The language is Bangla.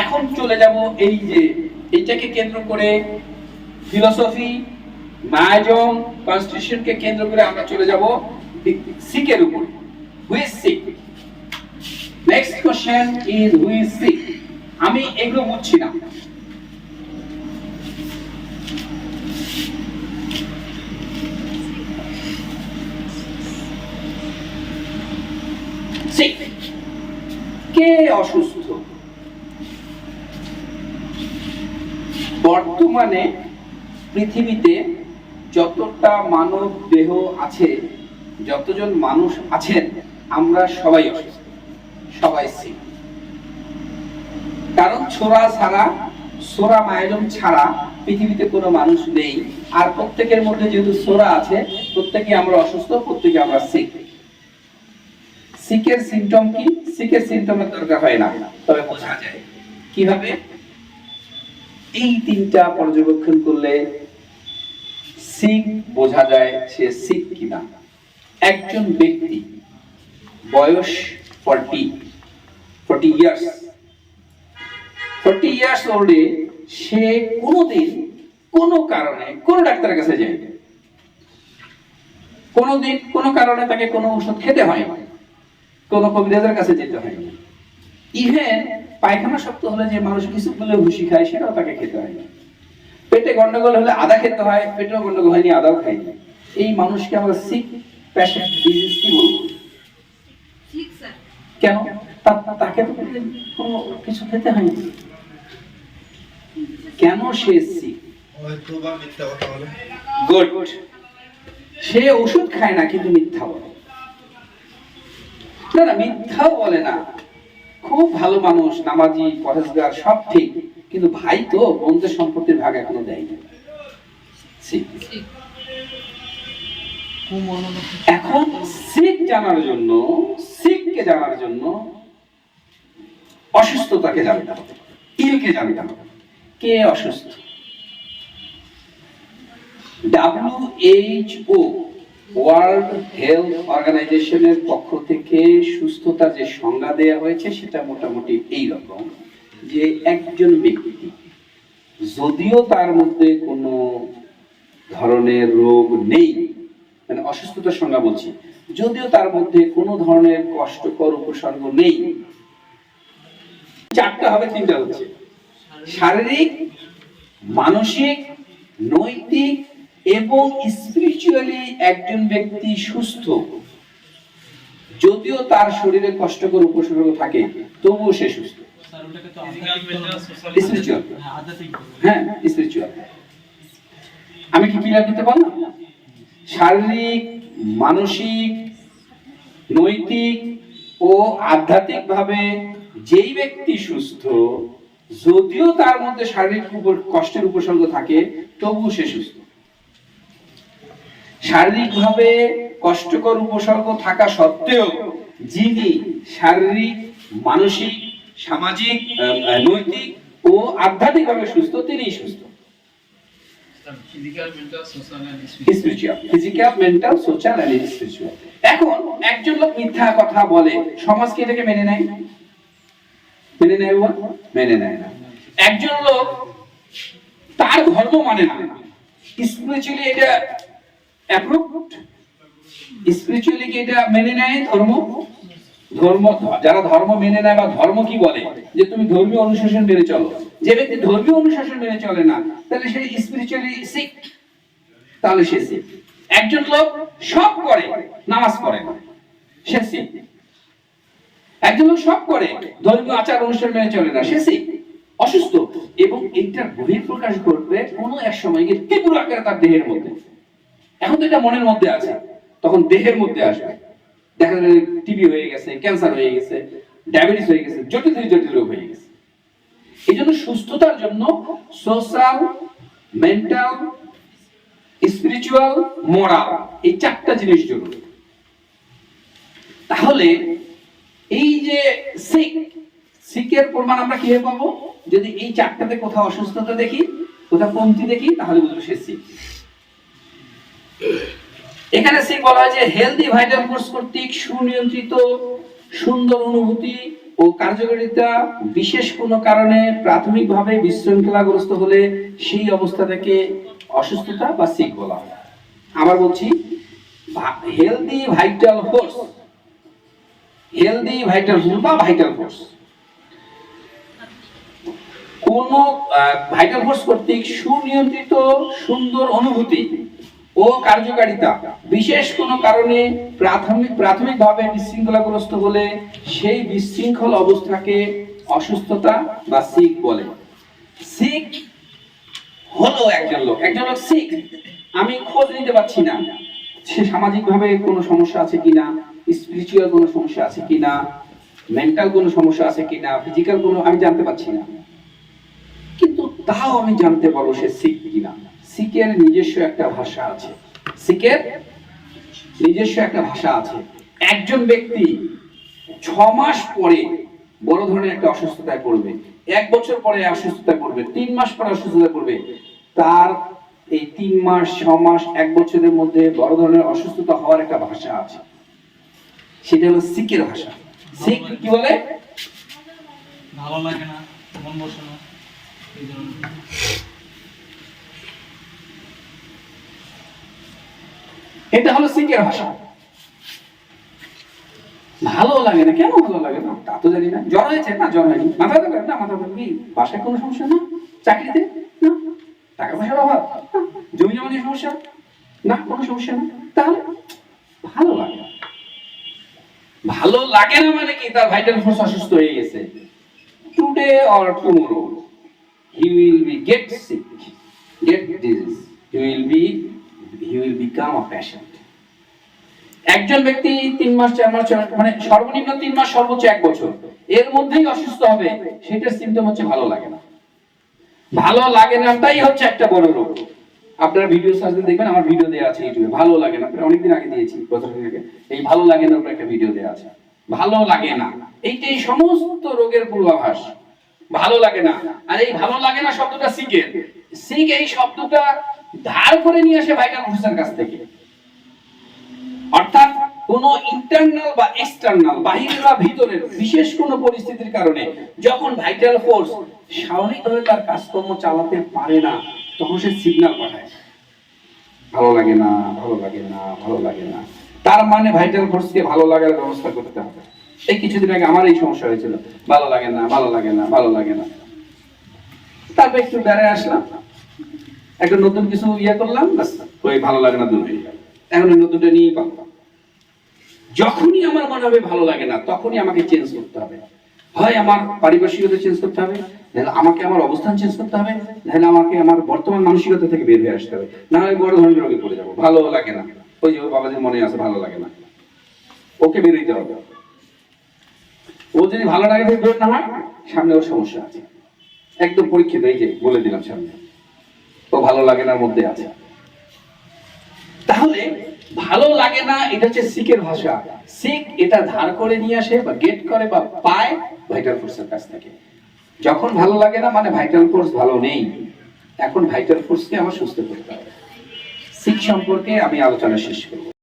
এখন চলে যাব এই যে, এইটাকে কেন্দ্র করে ফিলোসফি মায়াজম কনস্টিটিউশনকে কেন্দ্র করে আমরা চলে যাব সিকের উপর। Who is sick next question is who sick আমি এগুলো বুঝছি না। কে অসুস্থ? বর্তমানে পৃথিবীতে যতটা মানব দেহ আছে, যতজন মানুষ আছেন, আমরা সবাই সবাই সিক কারণ ছোড়া ছাড়া, সোরা মায়াজম ছাড়া পৃথিবীতে কোনো মানুষ নেই। আর প্রত্যেকের মধ্যে যেহেতু সোরা আছে প্রত্যেকে আমরা অসুস্থ প্রত্যেকে আমরা সিক সিকের সিমটম কি? সিকের সিমটমের দরকার হয় না, তবে বোঝা যায়। কীভাবে? এই তিনটা পর্যবেক্ষণ করলে সিক বোঝা যায় সে সিক কিনা। একজন ব্যক্তি বয়স forty forty years forty years ওল্ডে সে কোনোদিন কোনো কারণে কোনো ডাক্তারের কাছে যায় কোনোদিন কোনো কারণে তাকে কোনো ওষুধ খেতে হয় কোনো কবিরাজের কাছে যেতে হয় ইভেন পায়খানা শক্ত হলে যে মানুষ কিছু বলে ভুসি খায় সেটাও তাকে খেতে হয় না। পেটে গন্ডগোল হলে আদা খেতে হয় পেটেও গন্ডগোল হয়নি আদাও খাইনি এই মানুষকে আমরা সিক প্যাশেন্ট ডিজিজ কি বলব? কেন? তাকে তো কোনো কিছু খেতে হয়নি। কেন সে সিক গুড সে ওষুধ খায় না কিন্তু মিথ্যা বলে। না না মিথ্যাও বলে না। খুব ভালো মানুষ, নামাজি পরেশগার সব ঠিক। কিন্তু ভাই তো বন্ধুদের সম্পত্তির ভাগ এখনও দেয়নি। এখন সিক জানার জন্য সিককে জানার জন্য অসুস্থতাকে জানতে হবে। ইলকে জানতে হবে। কে অসুস্থ? ডাব্লিউএইচও ওয়ার্ল্ড হেলথ অর্গানাইজেশনের পক্ষ থেকে সুস্থতার যে সংজ্ঞা দেওয়া হয়েছে, সেটা মোটামুটি এই রকম যে একজন ব্যক্তি যদিও তার মধ্যে কোনো ধরনের রোগ নেই মানে অসুস্থতার সংজ্ঞা বলছি, যদিও তার মধ্যে কোনো ধরনের কষ্টকর উপসর্গ নেই। চারটা হবে, তিনটা হচ্ছে। শারীরিক, মানসিক, নৈতিক এবং স্পিরিচুয়ালি একজন ব্যক্তি সুস্থ যদিও তার শরীরে কষ্টকর উপসর্গ থাকে তবুও সে সুস্থ। হ্যাঁ স্পিরিচুয়াল আমি কি ক্লিয়ার দিতে পারলাম? শারীরিক মানসিক নৈতিক ও আধ্যাত্মিক ভাবে যেই ব্যক্তি সুস্থ যদিও তার মধ্যে শারীরিক কষ্টের উপসর্গ থাকে তবুও সে সুস্থ। শারীরিকভাবে কষ্টকর উপসর্গ থাকা সত্ত্বেও যিনি শারীরিক, মানসিক, সামাজিক নৈতিক ও আধ্যাত্মিকভাবে সুস্থ, তিনিই সুস্থ। এখন একজন লোক মিথ্যা কথা বলে, সমাজ কি এটাকে মেনে নেয়? মেনে নেয় মেনে নেয় না? একজন লোক তার ধর্ম মানে না। স্পিরিচুয়ালি এটা অ্যাপ্রুভড স্পিরিচুয়ালি কি এটা মেনে নেয় ধর্ম। ধর্ম, যারা ধর্ম মেনে নেয় বা ধর্ম কি বলে? যে তুমি ধর্মীয় অনুশাসন মেনে চলো। যে ব্যক্তি ধর্মীয় অনুশাসন মেনে চলে না, তাহলে সে স্পিরিচুয়ালি সিক তাহলে সে সিক একজন লোক সব করে, নামাজ পড়ে সে সিক একজন লোক সব করে, ধর্মীয় আচার অনুষ্ঠান মেনে চলে না, সে সিক অসুস্থ। এবং এইটার বহির প্রকাশ করবে কোনো এক সময় গিয়ে তীব্র আকারে তার দেহের মধ্যে। এখন তো এটা মনের মধ্যে আছে। তখন দেহের মধ্যে আসবে। দেখা যাবে টিবি হয়ে গেছে, ক্যান্সার হয়ে গেছে, ডায়াবেটিস হয়ে গেছে, জটিল থেকে জটিল রোগ হয়ে গেছে। এই জন্য সুস্থতার জন্য সোশ্যাল, মেন্টাল, স্পিরিচুয়াল, মোরাল এই চারটা জিনিস জরুরি। তাহলে এই যে সিক সিকের প্রমাণ আমরা কীভাবে পাবো? যদি এই চারটাতে কোথাও অসুস্থতা দেখি, কোথাও কমতি দেখি, তাহলে বুঝব সে সিক এখানে সিক বলা হয় যে হেলদি ভাইটাল কোর্স কর্তৃক সুনিয়ন্ত্রিত, সুন্দর অনুভূতি ও কার্যকারিতা বিশেষ কোনো কারণে প্রাথমিকভাবে বিশৃঙ্খলাগ্রস্ত হলে সেই অবস্থা থেকে অসুস্থতা বা সিক বলা হয়। আবার বলছি healthy vital force healthy vital force বা ভাইটাল ফোর্স কোন ভাইটাল ফোর্স কর্তৃক সুনিয়ন্ত্রিত, সুন্দর অনুভূতি ও কার্যকারিতা। বিশেষ কোনো কারণে প্রাথমিক প্রাথমিকভাবে বিশৃঙ্খলাগ্রস্ত হলে সেই বিশৃঙ্খল অবস্থাকে অসুস্থতা বা সিক বলে। সিক হলো একজন লোক। একজন লোক সিক আমি খোঁজ নিতে পারছি না। সে সামাজিকভাবে কোনো সমস্যা আছে কিনা? স্পিরিচুয়াল কোনো সমস্যা আছে কিনা? মেন্টাল কোনো সমস্যা আছে কিনা? ফিজিক্যাল কোনো আমি জানতে পারছি না। কিন্তু তাও আমি জানতে পারব সে শিখ কিনা। শিখের নিজস্ব একটা ভাষা আছে। শিখের নিজস্ব একটা ভাষা আছে। একজন ব্যক্তি ছ মাস পরে বড় ধরনের একটা অসুস্থতায় পড়বে এক বছর পরে অসুস্থতায় পড়বে তিন মাস পরে অসুস্থতায় পড়বে তার এই তিন মাস, ছ মাস, এক বছরের মধ্যে বড় ধরনের অসুস্থতা হওয়ার একটা ভাষা আছে। সেটা হলো শিখের ভাষা। শিখ কি বলে? ভালো লাগে না, মন বসে না এই জন্য এটা হলো সিকের ভাষা। ভালো লাগে না? কেন ভালো লাগে না? তা তো জানি না। জ্বর হয়েছে? না জ্বর হয়নি। মাথা ব্যথা না মাথা ব্যথা কি বাসায় কোনো সমস্যা না? চাকরিতে? না? টাকা পয়সার অভাব? না। জমি জমানির সমস্যা? না কোনো সমস্যা না? তাহলে ভালো লাগে ভালো লাগে না মানে কি? তার ভাইটাল ফোর্স অসুস্থ হয়ে গেছে। Today or tomorrow will be get sick, get disease. He will be he will become a patient. একজন ব্যক্তি তিন মাস, চার মাস মানে সর্বনিম্ন তিন মাস, সর্বোচ্চ এক বছর। এর মধ্যেই অসুস্থ হবে, সেটার সিমটম হচ্ছে ভালো লাগে না। ভালো লাগে নাটাই হচ্ছে একটা বড় রোগ। আপনারা ভিডিও সার্চ দেখবেন, আমার ভিডিও দেওয়া আছে ইউটিউবে ভালো লাগে না অনেকদিন আগে দিয়েছি, বছর আগে। এই ভালো লাগে না একটা ভিডিও দেওয়া আছে। ভালো লাগে না। এইটাই সমস্ত রোগের পূর্বাভাস। ভালো লাগে না। আর এই ভালো লাগে না শব্দটা সিকের সিক এই শব্দটা ধার করে নিয়ে আসে ভাইটাল ফোর্সের কাছ থেকে। অর্থাৎ কোন ইন্টারনাল বা এক্সটার্নাল বাহিরের বা ভিতরের, বিশেষ কোন পরিস্থিতির কারণে যখন ভাইটাল ফোর্স স্বাভাবিকভাবে তার কাজকর্ম চালাতে পারে না, তখন সে সিগন্যাল পাঠায়। ভালো লাগে না, ভালো লাগে না, ভালো লাগে না। তার মানে ভাইটাল ফোর্সকে ভালো লাগার ব্যবস্থা করতে হবে। এই কিছুদিন আগে আমার এই সমস্যা হয়েছিল। ভালো লাগে না, ভালো লাগে না, ভালো লাগে না। তারপর একটু বেড়ায় আসলাম। একটা নতুন কিছু ইয়ে করলাম ওই ভালো লাগে না, দূর হয়ে গেল। এখন ওই নতুনটা নিয়েই পাবো যখনই আমার মনে হবে ভালো লাগে না, তখনই আমাকে চেঞ্জ করতে হবে। হয় আমার পারিপার্শ্বিকতা চেঞ্জ করতে হবে, নাহলে আমাকে আমার অবস্থান চেঞ্জ করতে হবে, নাহলে আমাকে আমার বর্তমান মানসিকতা থেকে বের হয়ে আসতে হবে। না হয় বড় ধরনের রোগে পড়ে যাব, ভালো লাগে না। ওই যে ওর বাবাজির মনে আছে, ভালো লাগে না। ওকে বেরোইতে হবে। ও যদি ভালো লাগে, বের না হয়, সামনে ওর সমস্যা আছে। একদম পরীক্ষিত, এই যে বলে দিলাম সামনে। ভালো লাগে না, মধ্যে আছে। তাহলে ভালো লাগে না, এটা হচ্ছে শিখের ভাষা। শিখ এটা ধার করে নিয়ে আসে বা গেট করে বা পায় ভাইটাল ফোর্সের কাছ থেকে। যখন ভালো লাগে না মানে ভাইটাল ফোর্স ভালো নেই। এখন ভাইটাল ফোর্সকে আমার সুস্থ করতে হবে। শিখ সম্পর্কে আমি আলোচনা শেষ করব।